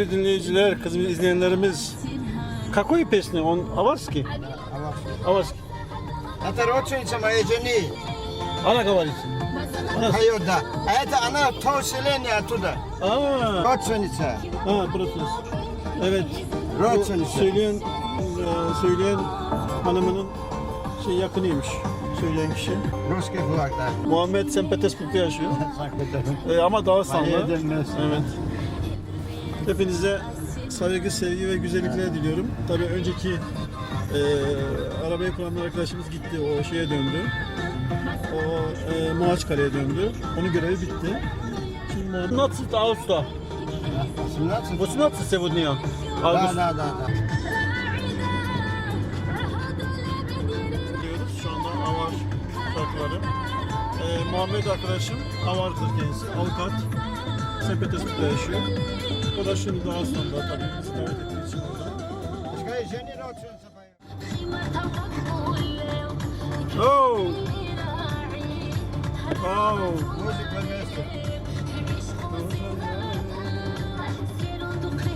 sevgili dinleyiciler, kızımız izleyenlerimiz Kakoy pesni on Avarski. Avarski. Ataroçinca mayeceni. Ana kavariç. Hayır da. Evet ana tavsileni atuda. Aa. Roçinca. Ha burası. Evet. Roçinca. Söyleyen e, söyleyen hanımının şey yakınıymış söyleyen kişi. Ruski kulaklar. Muhammed Sempetesburg'da yaşıyor. ee, ama Dağıstanlı. Evet. Hepinize saygı, sevgi ve güzellikler diliyorum. Tabii önceki e, arabayı kullanan arkadaşımız gitti. O şeye döndü. O e, Maaçkale'ye döndü. Onun görevi bitti. Şimdi nasıl da usta? Nasıl nasıl sevdiğin ya? Da da da. Şu anda avar şarkıları e, Muhammed arkadaşım avantır kendisi, avukat. Sepetes'te yaşıyor. O da şimdi daha sonra tabii bizi davet ettiği için orada. Oh! Oh!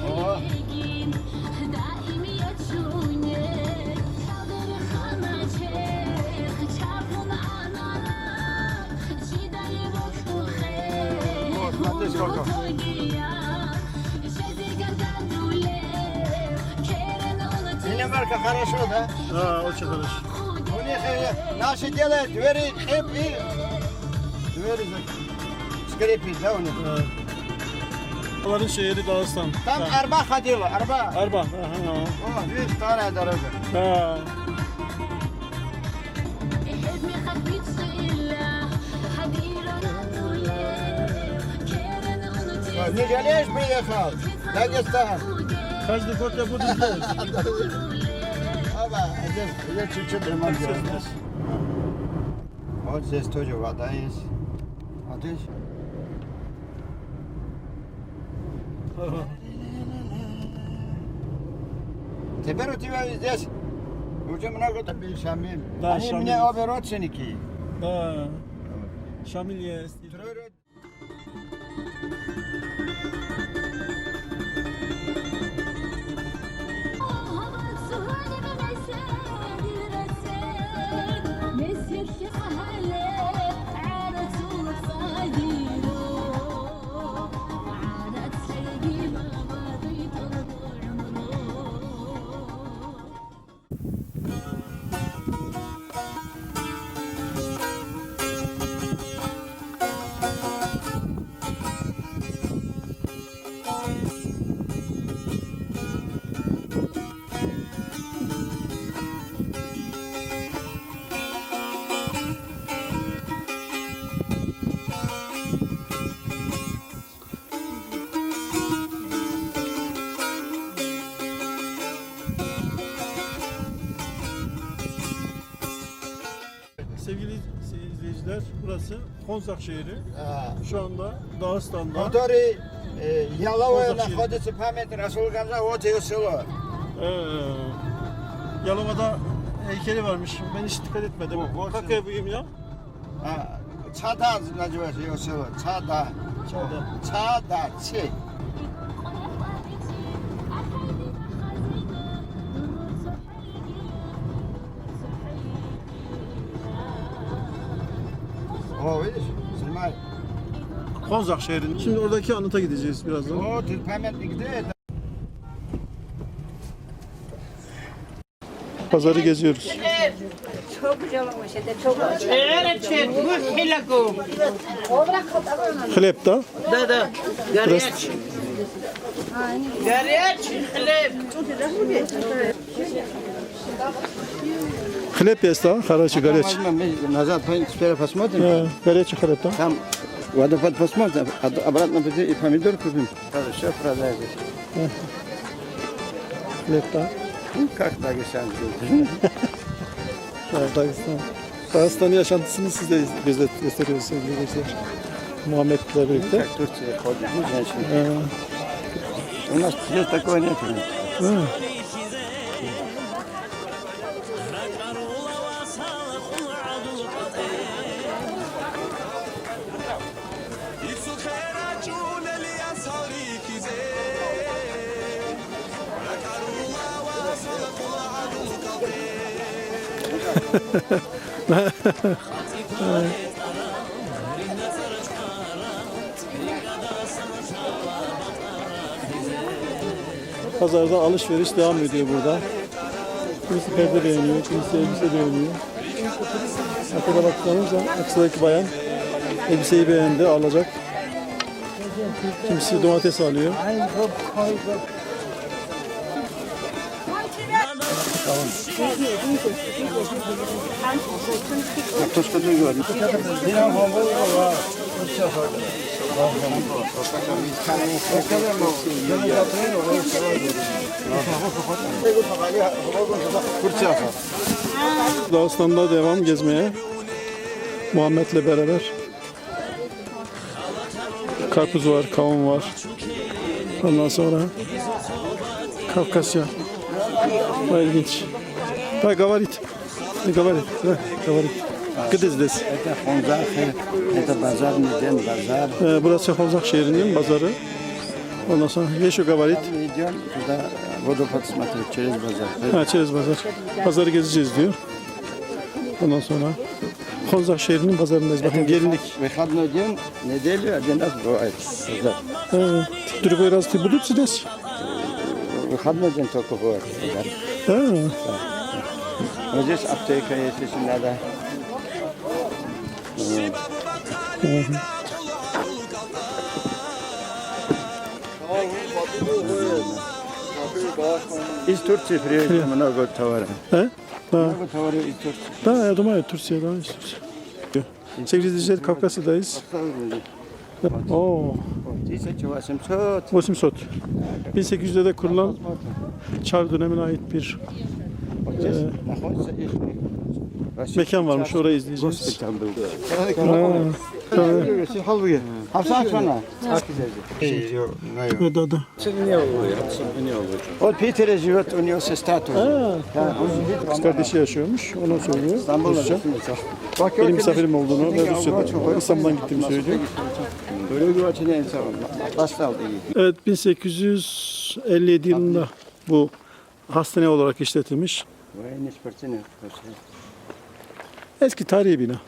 Oh! Музыка вместе. О, Вот, смотри, сколько. Динамарка хорошо, да? Ha, o çalış. У них э, наши делают двери, хип и двери за- скрипит, да, у них? Ha. Onların şehri Dağıstan. Там Ha. арба ходила, арба. Arba. Ha, О, видишь, старая дорога. ha. Не жалеешь, приехал? Дагестан. Каждый год я буду здесь. Оба, здесь я чуть-чуть ремонт делаю. Вот здесь тоже вода есть. Вот видишь? Теперь у тебя здесь уже много таких шамиль. Да, Они шамиль. мне обе родственники. Da. Şamil есть. izleyiciler, burası Konzak şehri. А, Şu anda Dağıstan'da. Который э, Яловое Конзак шире. находится память Расул Гамза, вот ее село. Ee, Yalova'da heykeli varmış. Ben hiç dikkat etmedim. Bu- bu- Как я имя? А, Чада называется ее село. Чада. Çağda. Чада. Чи. O öyle Sırmay. Kozak şehrinin. Şimdi oradaki anıta gideceğiz birazdan. O Türkmen'e gidiyor. Pazarı geziyoruz. Çok güzel olmuş. Çok Hleb da. Da da. Garyaç. Garyaç hleb. Хлеб. Есть, да? Хороший, горячий. Возьмем, мы назад пойдем, теперь посмотрим. Э, горячий хлеб, да? Там водопад посмотрим, а обратно пойдем и помидор купим. Все продать здесь. Хлеб, да. Ну, как Дагестан здесь. Ha, Dağıstan. Yaşantısını size gözet gösteriyoruz sevgili izleyiciler. Muhammed'le birlikte. Как Турция ходит, ну, женщины. Ee, У нас здесь такого нет. Pazarda alışveriş devam ediyor burada. Kimisi perde beğeniyor, kimisi elbise beğeniyor. Arkada baktığımızda aksadaki bayan elbiseyi beğendi, alacak. Kimisi domates alıyor. Dağıstan'da devam gezmeye. Muhammed'le beraber. Karpuz var, kavun var. Ondan sonra Kafkasya. Bu ilginç. Ha, gavarit. Gavarit. Ha, gavarit. Gıdız des. Это Хонзах, это базар, Меден базар. Ee, burası Hozak şehrinin pazarı. Ondan sonra Yeşo Gavarit. Мы идем туда водопад смотреть через базар. Ha, Çerez Pazar. Pazarı gezeceğiz diyor. Ondan sonra Hozak şehrinin pazarındayız. Bakın gelinlik. Выходной день, неделю один раз бывает базар. Ha, Другой раз ты будут здесь? Выходной день только бывает Was this uptake is this another? Iz Turcije prije mnogo tovara. He? Da. Mnogo tovara iz Turcije. Da, ja doma je Turcija, da iz Turcije. Sevgili izleyiciler Kafkasya'dayız. Oo. 800. 1800. 1800'de de kurulan Çar dönemine ait bir Вот здесь находится их mekan varmış. Orayı izleyeceğiz. госпиталь был. Ha, Хавсан шона. da, da. Вот в Питере живет, у него сестра тоже. Ha, Да, он живет в kız kardeşi yaşıyormuş. Onu söylüyor. İstanbul'da. Rusça. Benim misafirim olduğunu ve Rusya'da, İstanbul'dan gittiğimi söylüyor. Öyle bir açıdan insan. Hasta oldu. Evet 1857 yılında bu hastane olarak işletilmiş. Vay nispetini. Eski tarihi bina.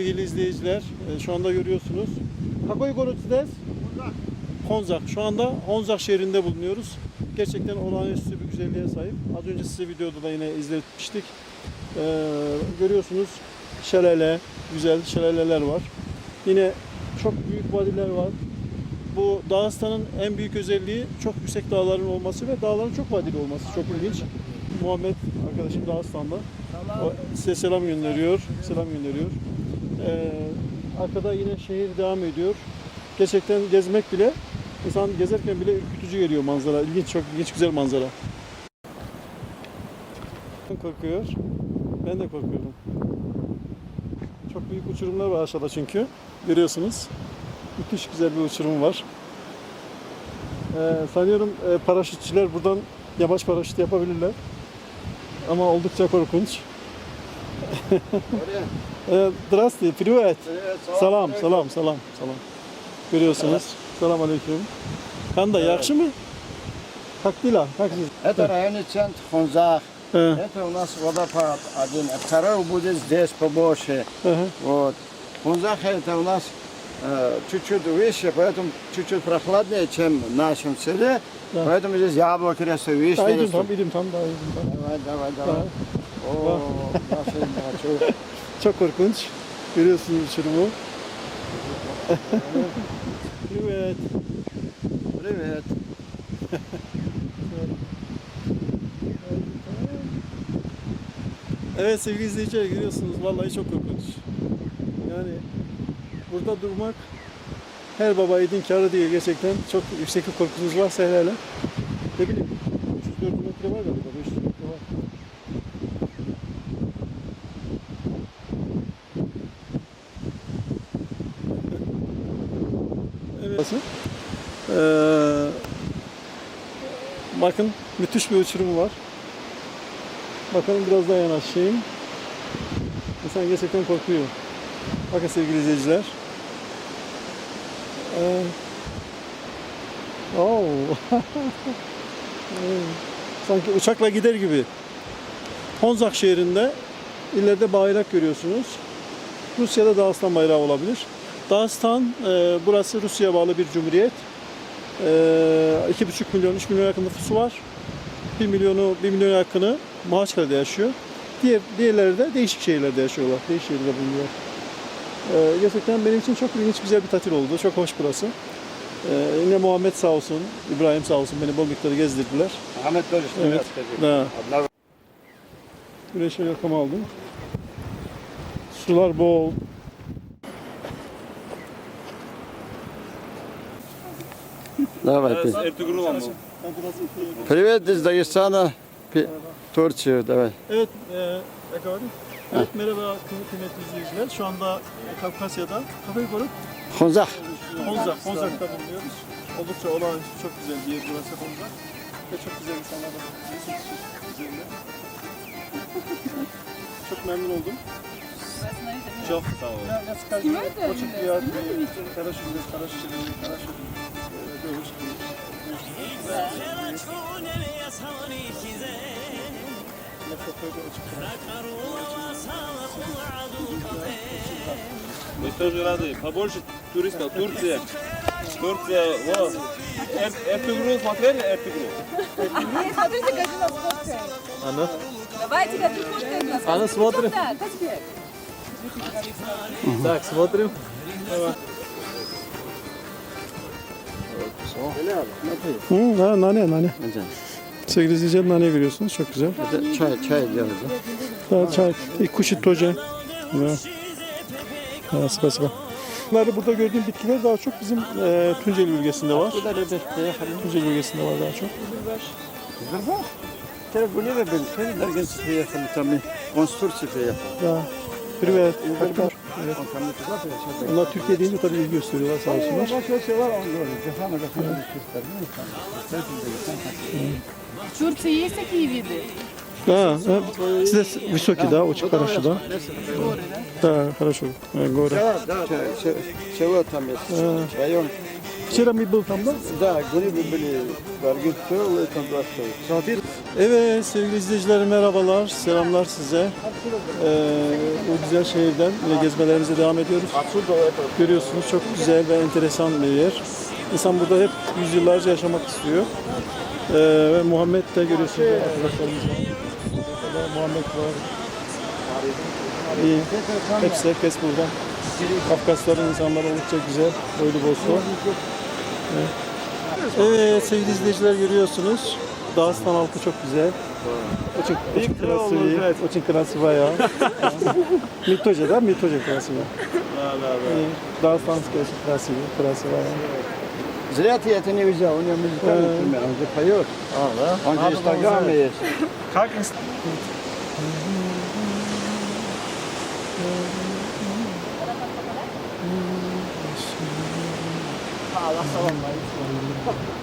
Sevgili izleyiciler, e, şu anda görüyorsunuz. Kakoy Gorutsudes. Honzak. Şu anda Honzak şehrinde bulunuyoruz. Gerçekten olağanüstü bir güzelliğe sahip. Az önce size videoda da yine izletmiştik. Ee, görüyorsunuz şelale, güzel şelaleler var. Yine çok büyük vadiler var. Bu Dağıstan'ın en büyük özelliği çok yüksek dağların olması ve dağların çok vadili olması. Çok ilginç. Muhammed arkadaşım Dağıstan'da. O size selam gönderiyor. Selam gönderiyor. Ee, arkada yine şehir devam ediyor. Gerçekten gezmek bile insan gezerken bile ürkütücü geliyor manzara. İlginç, çok ilginç, güzel manzara. Korkuyor. Ben de korkuyorum. Çok büyük uçurumlar var aşağıda çünkü. Görüyorsunuz. Müthiş güzel bir uçurum var. Ee, sanıyorum e, paraşütçüler buradan yamaç paraşütü yapabilirler. Ama oldukça korkunç. Ee, Здравствуйте, привет. Salam, salam, salam, salam. Görüyorsunuz. Selam aleyküm. Kanda yakşı mı? Как здесь? Это районный центр Хонзах. Э, Это у нас водопад один. А Второй будет здесь побольше. ага. Вот. Хунзах это у нас э, чуть-чуть выше, поэтому чуть-чуть прохладнее, чем в нашем селе. Да. Поэтому здесь яблоки растут, вишни растут. tam, idim tam, daha idim tam. Давай, давай, Да. давай. Oo, çok. çok korkunç. Görüyorsunuz uçurumu. evet. Evet. evet sevgili izleyiciler görüyorsunuz vallahi çok korkunç. Yani burada durmak her baba yiğidin karı diye gerçekten çok yüksek bir korkunuz varsa hele hele. Ne bileyim 300 metre var galiba 500 metre var. Evet Ee, bakın müthiş bir uçurum var. Bakalım biraz daha yanaşayım. İnsan gerçekten korkuyor. Bakın sevgili izleyiciler. Ee. Evet. Sanki uçakla gider gibi. Honzak şehrinde ileride bayrak görüyorsunuz. Rusya'da Dağıstan bayrağı olabilir. Dağıstan e, burası Rusya'ya bağlı bir cumhuriyet. E, 2,5 milyon, 3 milyon yakın nüfusu var. 1 milyonu, 1 milyon yakını Mahaçkale'de yaşıyor. Diğer, diğerleri de değişik şehirlerde yaşıyorlar. Değişik şehirlerde bulunuyor. E, gerçekten benim için çok ilginç, güzel bir tatil oldu. Çok hoş burası. E, yine Muhammed sağ olsun, İbrahim sağ olsun beni bol miktarda gezdirdiler. Ahmet Barış. Evet. Da. Adlar Güneşe yakam aldım. Sular bol. Давай ты. Привет из Дагестана. Пи- Турцию давай. Evet, e, Ekavadi. Evet, merhaba kıy- kıymetli izleyiciler. Şu anda Kafkasya'da, kafayı korup Honzak. Honzak, Honzak'ta bulunuyoruz. Oldukça olağanüstü, çok güzel bir yer burası Honzak. Ve çok güzel insanlar da resim üzerinde. çok memnun oldum. Çok sağ olun. Ja, skажи, очень приятно. Хорошо, хорошо, хорошо. Девушки. Мы тоже рады. Побольше туристов. Турция. Турция. Во. Эр- Эртугрул смотрели? Эртугрул. Нет, смотрите, как у нас фоткает. Ana. Давайте, как фоткаете нас. Ana смотрим. Так, смотрим. Hı, ha, nane nane. Güzel. Sevgili izleyiciler naneye görüyorsunuz. Çok güzel. Güzel. Çay, çay diyoruz. Ha, çay. E, Kuşit toca. Ha. Ha, sıra sıra. Bunları burada gördüğüm bitkiler daha çok bizim e, Tunceli bölgesinde var. Bu? Tunceli bölgesinde var daha çok. Güzel var. Tabii bu ne de ben kendilerine yapıyorum tabii. Konstrüksiyon yapıyorum. Ha. Bir ver. Bir ver. туда приехал. Onlar Türkiye deyince tabii ilgi gösteriyorlar sağ olsunlar. Başka var он говорит, Джахана Гахана Чистер. Ну, там, В Турции есть такие виды? Да, да. Здесь высокий, да, очень хорошо, да? Да, хорошо. Э, Горы. Да, да, се- село там есть, район. Вчера мы был там, да? Да, они бы были Даргинцы, там просто. Evet sevgili izleyiciler merhabalar, selamlar size. Ee, bu güzel şehirden yine gezmelerimize devam ediyoruz. Görüyorsunuz çok güzel ve enteresan bir yer. İnsan burada hep yüzyıllarca yaşamak istiyor. Ee, ve Muhammed de görüyorsunuz arkadaşlarımız var. Burada Muhammed var. İyi. Hepsi herkes burada. Kafkasların insanları oldukça güzel. Boylu boslu. Evet. Evet sevgili izleyiciler görüyorsunuz. Dağıstan halkı çok güzel. Очень, очень красивые, очень красивая. Не тоже, да? Не тоже красивая. Да, да, да. И Дагестанская очень красивая, красивая. Зря ты это не взял, у него музыкальный пример, он же поет. А, да? Он же в Инстаграме есть. Как あ、わさわ。